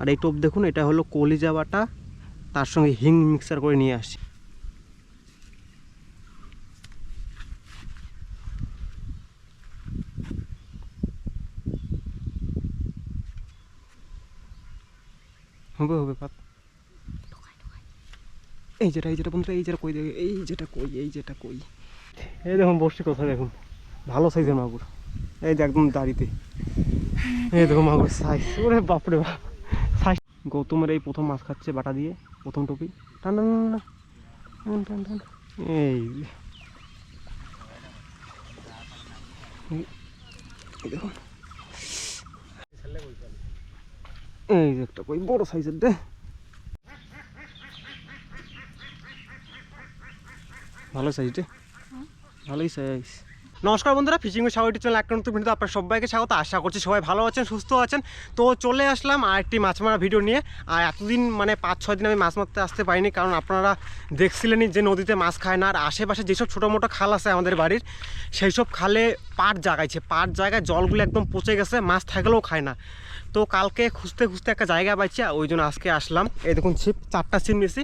আর এই টোপ দেখুন, এটা হলো কলিজা বাটা। তার সঙ্গে হিং মিক্সার করে নিয়ে আসছি। হবে হবে, পাত। এই যেটা এই যেটা বন্ধুরা, এই যেটা কই দেখে, এই যেটা কই, এই যেটা কই। এই দেখুন, বসছি কোথায় দেখুন। ভালো সাইজের মাগুর। এই যে একদম দাড়িতে। এই দেখো মাগুর সাইজ ওরে বাপরে বাপ। গৌতমের এই প্রথম মাছ খাচ্ছে বাটা দিয়ে প্রথম টপি। টান টান টান, টান টান টান এই এই- এই দেখুন। এই যে একটা কই বড় সাইজের দে। ভালো সাইজ রে ভালোই সাইজ। নমস্কার বন্ধুরা, ফিশিং সাগর চ্যানেল একটা নতুন ভিডিও আপনার সবাইকে স্বাগত। আশা করছি সবাই ভালো আছেন, সুস্থ আছেন। তো চলে আসলাম আর একটি মাছ মারা ভিডিও নিয়ে। আর এতদিন মানে পাঁচ, ছয় দিন আমি মাছ মারতে আসতে পারিনি, কারণ আপনারা দেখছিলেনই যে নদীতে মাছ খায় না। আর আশেপাশে যেসব ছোটো মোটো খাল আছে আমাদের বাড়ির সেই সব খালে পাট জাগাইছে। পাট জায়গায় জলগুলো একদম পচে গেছে, মাছ থাকলেও খায় না। তো কালকে খুঁজতে খুঁজতে একটা জায়গা পাইছি ওই জন্য আজকে আসলাম। এই দেখুন ছিপ, চারটা ছিপ নিয়েছি।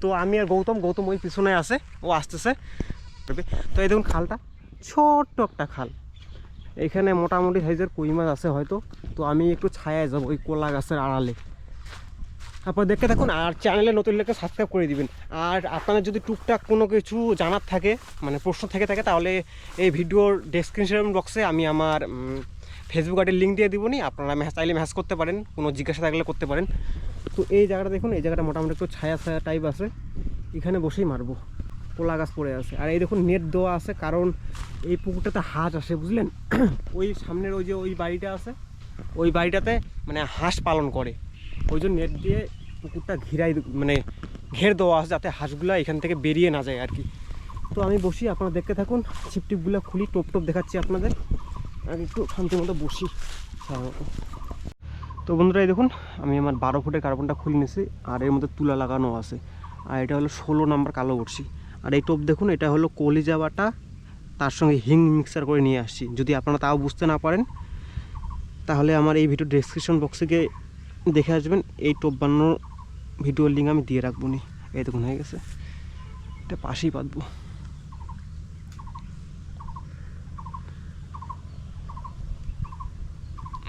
তো আমি আর গৌতম গৌতম ওই পিছনে আছে, ও আসতেছে। তো এই দেখুন খালটা। ছোট্ট একটা খাল। এখানে মোটামুটি সাইজের কই মাছ আছে হয়তো। তো আমি একটু ছায়ায় যাব ওই কোলা গাছের আড়ালে। তারপর দেখতে থাকুন, আর চ্যানেলে নতুন লেখা সাবস্ক্রাইব করে দিবেন। আর আপনাদের যদি টুকটাক কোনো কিছু জানার থাকে মানে প্রশ্ন থেকে থাকে, তাহলে এই ভিডিওর ডেসক্রিপশন বক্সে আমি আমার ফেসবুক আইডির লিঙ্ক দিয়ে দিবনি আপনারা ম্যাচ চাইলে ম্যাচ করতে পারেন, কোনো জিজ্ঞাসা থাকলে করতে পারেন। তো এই জায়গাটা দেখুন, এই জায়গাটা মোটামুটি একটু ছায়া ছায়া টাইপ আছে। এখানে বসেই মারবো। কোলা গাছ পড়ে আছে। আর এই দেখুন নেট দেওয়া আছে, কারণ এই পুকুরটাতে হাঁস আসে, বুঝলেন? ওই সামনের ওই যে ওই বাড়িটা আছে, ওই বাড়িটাতে মানে হাঁস পালন করে। ওই জন্য নেট দিয়ে পুকুরটা ঘিরাই মানে ঘের দেওয়া আছে যাতে হাঁসগুলো এখান থেকে বেরিয়ে না যায় আর কি। তো আমি বসি, আপনারা দেখতে থাকুন। ছিপটিপগুলো খুলি, টোপ টোপ দেখাচ্ছি আপনাদের। আর একটু শান্তি মতো বসি তো বন্ধুরা, এই দেখুন, আমি আমার বারো ফুটের কার্বনটা খুলে নিয়েছি, আর এর মধ্যে তুলা লাগানো আছে। আর এটা হলো ষোলো নাম্বার কালো বড়শি। আর এই টোপ দেখুন, এটা হলো কলিজা বাটা। তার সঙ্গে হিং মিক্সার করে নিয়ে আসছি। যদি আপনারা তাও বুঝতে না পারেন, তাহলে আমার এই ভিডিও ডেসক্রিপশন বক্সে গিয়ে দেখে আসবেন। এই টোপ বানানোর ভিডিওর লিঙ্ক আমি দিয়ে রাখব নি। এই দেখুন, হয়ে গেছে। এটা পাশেই পাতবো।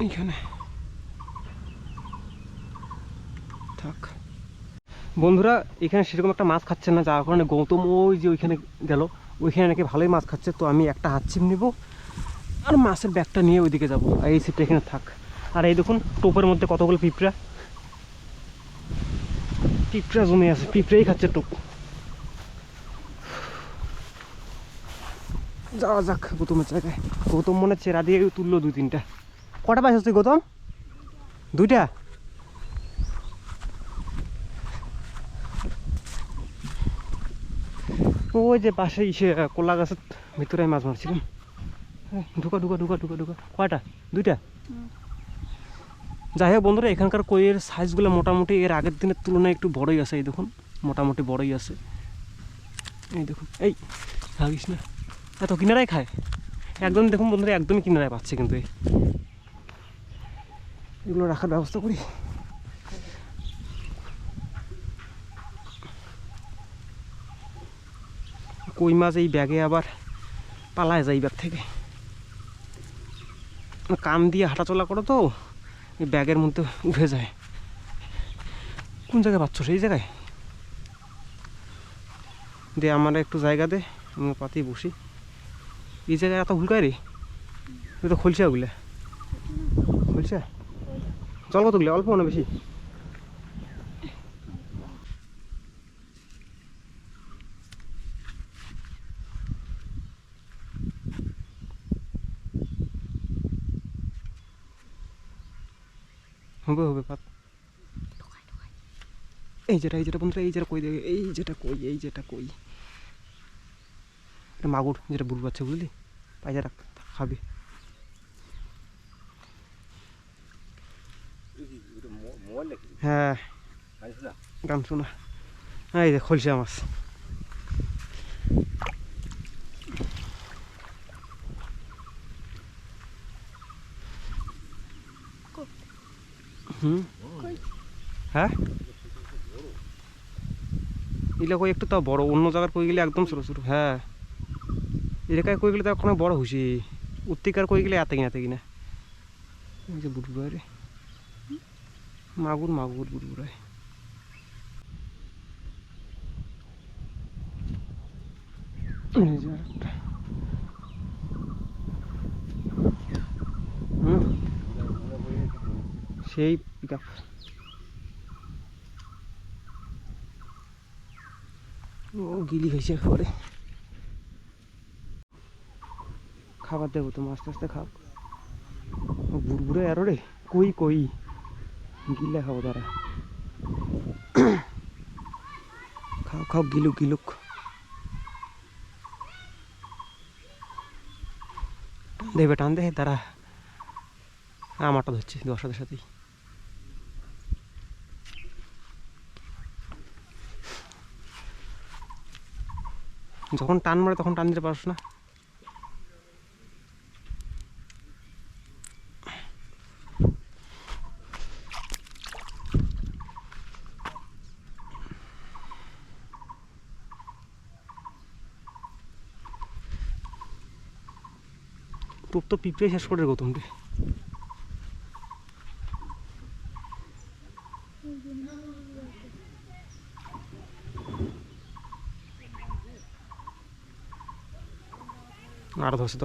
এইখানে। থাক। বন্ধুরা, এখানে সেরকম একটা মাছ খাচ্ছে না, যার কারণে গৌতম ওই যে ওইখানে গেল। ওইখানে নাকি ভালোই মাছ খাচ্ছে, তো আমি একটা হাত ছিপ নিব আর মাছের ব্যাগটা নিয়ে ওইদিকে যাব। আর এই ছিপটা এখানে থাক। আর এই দেখুন, টোপের মধ্যে কতগুলো পিঁপড়া। পিঁপড়া জমে আছে, পিঁপড়েই খাচ্ছে টোপ। যাওয়া যাক গৌতমের জায়গায়। গৌতম মনে চেরা দিয়ে তুললো দুই তিনটা। কটা পাইছিস তুই গৌতম? দুইটা? ওই যে পাশে ইসে কোলা গাছের ভিতরে মাছ মারছিলাম ঢুকা ঢুকা ঢুকা ঢুকা ঢুকা। কয়টা? দুইটা? যাই হোক বন্ধুরা, এখানকার কইয়ের সাইজগুলো মোটামুটি এর আগের দিনের তুলনায় একটু বড়ই আছে, এই দেখুন। মোটামুটি বড়ই আছে। এই দেখুন, এই ভাবিস না। এত কিনারায় খায়? একদম দেখুন বন্ধুরা, একদমই কিনারায় পাচ্ছে কিন্তু এগুলো রাখার ব্যবস্থা করি। কই মাছ এই ব্যাগে আবার পালায় যায় ব্যাগ থেকে। কান দিয়ে হাঁটাচলা করো তো, এই ব্যাগের মধ্যে উঠে যায়। কোন জায়গায় পাচ্ছ সেই জায়গায়? দে আমার একটু জায়গা দে, আমি পাতেই বসি। এই জায়গায় এত ভুলকায় রে? তুই তো খুলছে ওগুলো। খুলছে? জল কতগুলো? অল্প না বেশি? হবে হবে পাত এই যেটা এই যেটা বন্ধুরা, এই যেটা কই দেখে এই যেটা কই, এই যেটা কই। এটা মাগুর, যেটা বুড় বাচ্চা বুঝলি? পাইজা রাখ, খাবে। হ্যাঁ। গান শোনা। হ্যাঁ এই যে খলসা মাছ। হুম। হ্যাঁ? এগুলো একটু তাও বড়, অন্য জায়গার কই গেলে একদম ছোটো ছোটো। হ্যাঁ। এলাকায় কই গেলে তো কোনো বড় হুসি উত্তিকার কই গেলে এত কিনা এত কিনা যে বুটবুড়ায় রে। মাগুর মাগুর বুটবুড়ায় এই যে আরেকটা। হুম সেই পিক আপ ও, গিলি হয়েছে একেবারে খাবার দেবো তো আস্তে আস্তে খাও। ও, বুড়বুড়ে আরও রে, কই কই? গিলে খাব তারা খাও খাও, গিলুক গিলুক। দেবে, টান দে তারা আমারটা ধরছে দশাদের সাথেই। যখন টান মারে তখন টান দিতে পারছ না। তো পিঁপড়ে শেষ করে গৌতম আর ধরছে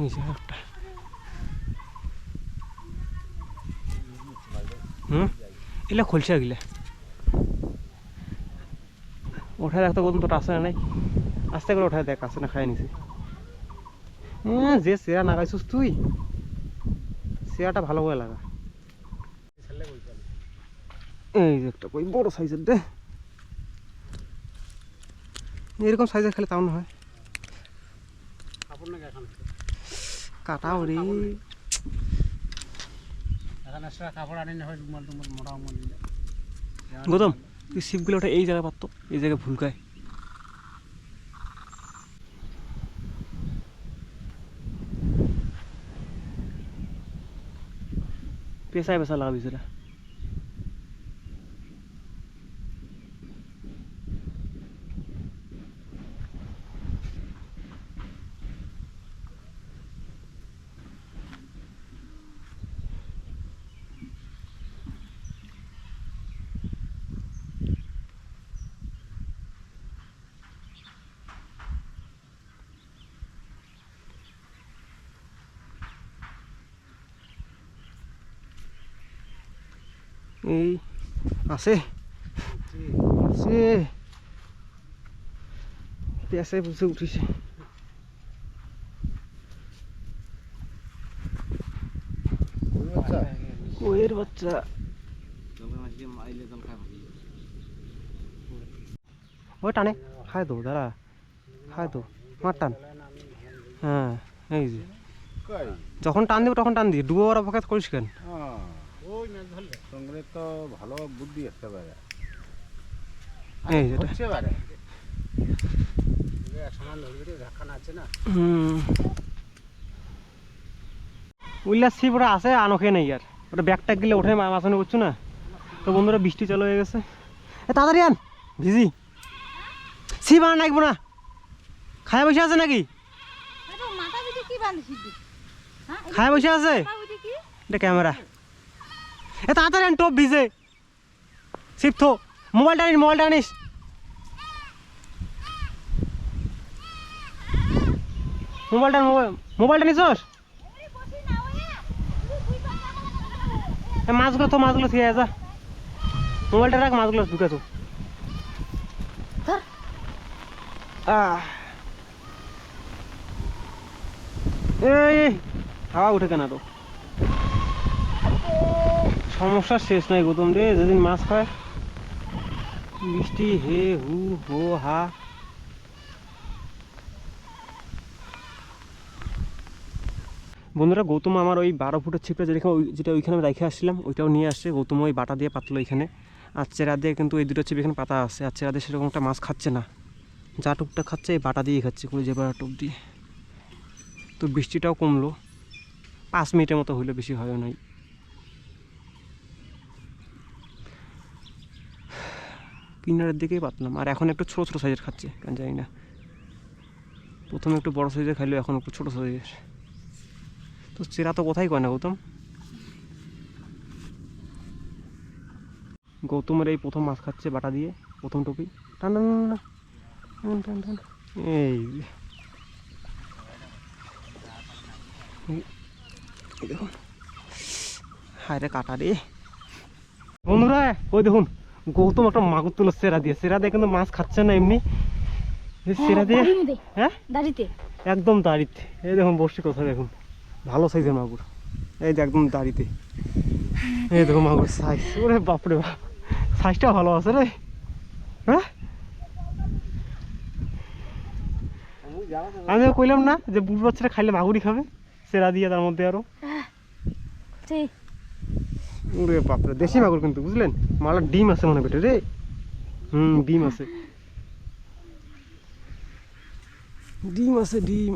এই যে একটা খুলছে এগুলা। ওঠায় দেখতে কত তোর আসে নাই। আস্তে করে ওঠায় দেখ আসে না খাই নিছে। হ্যাঁ যে সেরা নাগাইছিস তুই সেরাটা ভালো করে লাগা। এই যে একটা কই, বড় সাইজের দে। এরকম সাইজের খেলে তাও না হয়। কাটাও রে গৌতম, তুই শিপগুলো ওটা এই জায়গায় পারতো এই জায়গায় ভুলকায় পেশায় পেশা লাগাবি সেটা। এই আছে। আছে। পেঁচাই বুঝে উঠিছে। কইয়ের বাচ্চা। ওই টানে খায় তো দাঁড়া। খায় তো মার টান। হ্যাঁ এই যে। যখন টান দিব তখন টান দিই ডুবো ওরা অপেক্ষা করিস কেন? সঙ্গে তো ভালো বুদ্ধি আসতে পারে এই যেটা। হচ্ছে সমান আছে না? হুম। উল্লা ছিপ ওটা আছে আনখে নেই আর। ওটা ব্যাগটা গেলে ওঠে মা- মাছানো করছ না? তো বন্ধুরা বৃষ্টি চালু হয়ে গেছে। এ তাড়াতাড়ি আন। ভিজি। ছিপ আর নাকবো না। খায় বসে আছে নাকি? আরে মাথা পিঠে কি বাঁধিস হ্যাঁ খায় বসে আছে? মাথা পিঠে কি? এটা ক্যামেরা। এ তাড়াতাড়ি আন টপ ভিজে। ছিপ থো। মোবাইলটা আনিস মোবাইলটা আনিস মোবাইলটা মোবাইল মোবাইলটা নিছস মাছগুলো তো মাছগুলো থেকে যা। মোবাইলটা রাখ মাছগুলো ঢুকে তো আহ। এই এই, হাওয়া উঠে কেন তো? সমস্যা শেষ নাই গৌতম রে, যেদিন মাছ খায়। বৃষ্টি হে হু হো হা। বন্ধুরা, গৌতম আমার ওই বারো ফুটের ছিপটা যেটা যেটা ওইখানে আমি রেখে আসছিলাম, ওইটাও নিয়ে আসছে। গৌতম ওই বাটা দিয়ে পাতলো এখানে। আর চেরা দিয়ে কিন্তু এই দুটো ছিপ এখানে পাতা আছে। আর চেরা দিয়ে সেরকম একটা মাছ খাচ্ছে না। যা টুকটা খাচ্ছে, এই বাটা দিয়ে খাচ্ছে করে যে বাটা টুক দিয়ে। তো বৃষ্টিটাও কমলো। পাঁচ মিনিটের মতো হইল, বেশি হয় নাই। কিনারের দিকেই পাতলাম। আর এখন একটু ছোটো ছোটো সাইজের খাচ্ছে, কেন জানি না। প্রথমে একটু বড় সাইজের খাইলো এখন একটু ছোটো সাইজের তো চেরা তো কোথায় কয় না, গৌতম? গৌতমের এই প্রথম মাছ খাচ্ছে বাটা দিয়ে, প্রথম টপি। এই দেখুন। হায় রে কাটা রে। বন্ধুরা, ওই দেখুন। গৌতম একটা মাগুর তুলো সেরা দিয়ে। সেরা দিয়ে কিন্তু মাছ খাচ্ছে না এমনি। সেরা দিয়ে হ্যাঁ? দাড়িতে? একদম দাড়িতে। এই দেখুন বসছি কোথায় দেখুন। ভালো সাইজের মাগুর। এই যে একদম দাড়িতে। এই দেখুন মাগুর সাইজ ওরে বাপরে বাপ। সাইজটা ভালো আছে রে। হ্যাঁ? আমি কইলাম না যে বুট বাচ্চাটা খাইলে মাগুরই খাবে। সেরা দিয়ে তার মধ্যে আরও। সেই ওরে বাপরে, দেশি মাগুর কিন্তু, বুঝলেন? মালার ডিম আছে মনে পেটে রে। হুম, ডিম আছে। ডিম আছে, ডিম।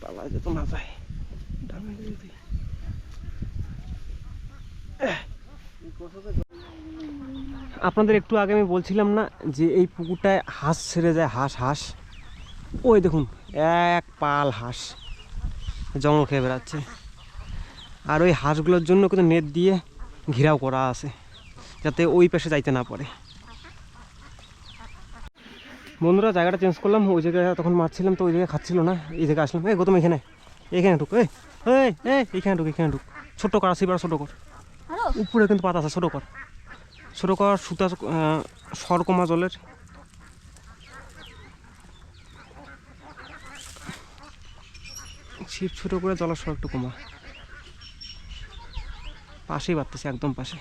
পালা যেত না যায়। আপনাদের একটু আগে আমি বলছিলাম না যে এই পুকুরটায় হাঁস ছেড়ে যায়, হাঁস হাঁস। ওই দেখুন এক পাল হাঁস জঙ্গল খেয়ে বেড়াচ্ছে। আর ওই হাঁসগুলোর জন্য কিন্তু নেট দিয়ে ঘেরাও করা আছে যাতে ওই পাশে যাইতে না পারে। বন্ধুরা জায়গাটা চেঞ্জ করলাম ওই জায়গায় তখন মারছিলাম তো ওই জায়গায় খাচ্ছিল না এই জায়গায় আসলাম। এই গৌতম এখানে এখানে ঢুক এই এই এই এখানে ঢুক এখানে ঢুক। ছোটো কর আসি ছোটো কর। আরও উপরে কিন্তু পাতা আছে ছোটো কর। ছোটো কর সুতা সরকমা জলের। ছিপ ছোট করে জলাশয় একটু কমা। পাশেই বাড়তেছে, একদম পাশে।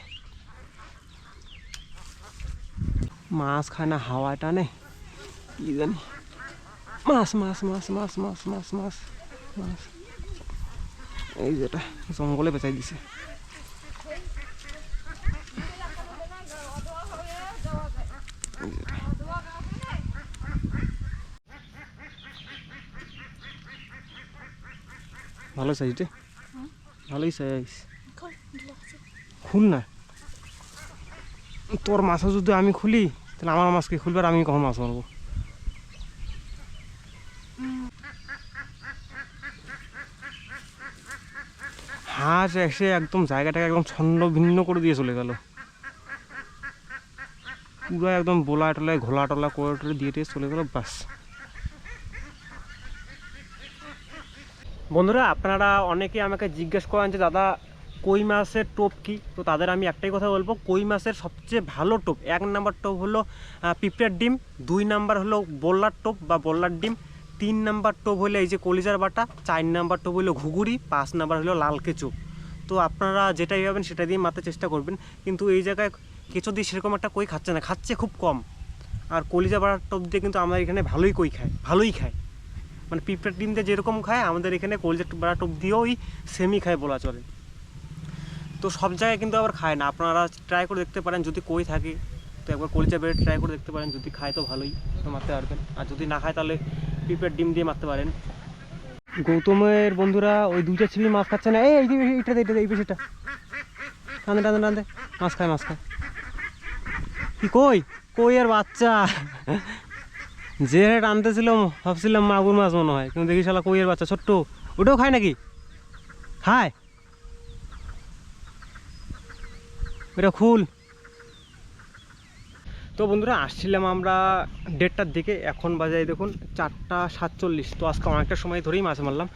মাছ খায় না হাওয়া টানে, কি জানি। মাছ মাছ মাছ মাছ মাছ মাছ মাছ মাছ। এই যেটা জঙ্গলে বেচাই দিছে। ভালো সাইজ রে ভালোই সাইজ খুল না। তোর মাছও যদি আমি খুলি তাহলে আমার মাছকে খুলবে আর আমি কখন মাছ মারবো? হাঁস এসে একদম জায়গাটাকে একদম ছন্ন ভিন্ন করে দিয়ে চলে গেল। পুরো একদম বোলা টোলায় ঘোলা টোলা করে দিয়ে চলে গেল বাস বন্ধুরা, আপনারা অনেকে আমাকে জিজ্ঞেস করেন যে, দাদা, কই মাছের টোপ কি? তো তাদের আমি একটাই কথা বলব, কই মাছের সবচেয়ে ভালো টোপ? এক নাম্বার টোপ হলো পিঁপড়ের ডিম, দুই নাম্বার হলো বল্লার টোপ বা বল্লার ডিম, তিন নাম্বার টোপ হলো এই যে কলিজার বাটা, চার নাম্বার টোপ হলো ঘুঘুরি, পাঁচ নাম্বার হলো লাল কেঁচো। তো আপনারা যেটাই পাবেন সেটা দিয়ে মারতে চেষ্টা করবেন, কিন্তু এই জায়গায় কেঁচো দিয়ে সেরকম একটা কই খাচ্ছে না, খাচ্ছে খুব কম। আর কলিজা বাটার টোপ দিয়ে কিন্তু আমাদের এখানে ভালোই কই খায় ভালোই খায় মানে পিঁপড়ের ডিম দিয়ে যেরকম খায়, আমাদের এখানে কলিজা বাটা টোপ দিয়েও ওই সেমই খায় বলা চলে। তো সব জায়গায় কিন্তু আবার খায় না। আপনারা ট্রাই করে দেখতে পারেন, যদি কই থাকে, তো একবার কলিজা বেড়ে ট্রাই করে দেখতে পারেন, যদি খায় তো ভালোই, তো মারতে পারবেন। আর যদি না খায় তাহলে পিঁপড়ের ডিম দিয়ে মারতে পারেন। গৌতমের বন্ধুরা ওই দুইটা ছিপি মাছ খাচ্ছে না। এই এইটা এইটা এই পেশিটা টানতে টানতে টানতে মাছ খায় মাছ খায়। কি কই? কই আর বাচ্চা? যে রেট আনতেছিলাম ভাবছিলাম মাগুর মাছ মনে হয়। কিন্তু দেখি শালা কইয়ের বাচ্চা, ছোট্ট। ওটাও খায় নাকি? খায়? এটা খুল। তো বন্ধুরা, আসছিলাম আমরা দেড়টার দিকে। এখন বাজে দেখুন, চারটা সাতচল্লিশ। তো আজকে অনেকটা সময় ধরেই মাছ মারলাম।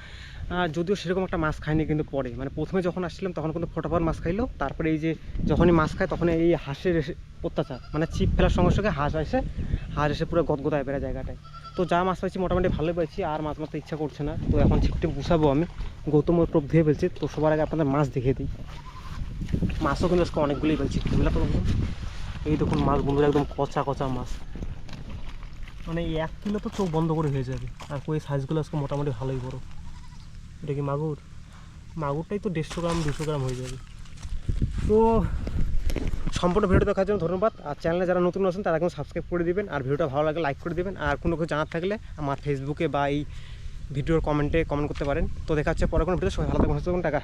যদিও সেরকম একটা মাছ খাইনি কিন্তু পরে। মানে প্রথমে যখন আসছিলাম, তখন কিন্তু ফটাফট মাছ খাইলো। তারপরে এই যে যখনই মাছ খায় তখন এই হাঁসের অত্যাচার। মানে ছিপ ফেলার সঙ্গে সঙ্গে হাঁস এসে হাঁস এসে পুরো গদগদায় বেড়ে জায়গাটায়। তো যা মাছ পাইছি মোটামুটি ভালোই পাইছি, আর মাছ মারতে ইচ্ছা করছে না। তো এখন ছিপটি গুছাবো আমি। গৌতম ওর টোপ ধুয়ে ফেলছি, তো সবার আগে আপনাদের মাছ দেখিয়ে দিই। মাছও কিন্তু আজকে অনেকগুলোই পেয়েছি এগুলো তো। এই দেখুন মাছ, বন্ধুরা, একদম কচা কচা মাছ। মানে এক কিলো তো চোখ বন্ধ করে হয়ে যাবে। আর কই সাইজগুলো আজকে মোটামুটি ভালোই বড়। এটা কি মাগুর? মাগুরটাই তো দেড়শো গ্রাম, দুশো গ্রাম হয়ে যাবে। তো সম্পূর্ণ ভিডিও দেখার জন্য ধন্যবাদ। আর চ্যানেলে যারা নতুন আছেন, তারা কিন্তু সাবস্ক্রাইব করে দেবেন। আর ভিডিওটা ভালো লাগে লাইক করে দেবেন। আর কোনো কিছু জানার থাকলে আমার ফেসবুকে বা এই ভিডিওর কমেন্টে কমেন্ট করতে পারেন। তো দেখা হচ্ছে পরে কোনো ভিডিও সবাই ভালো থাকবেন টাকা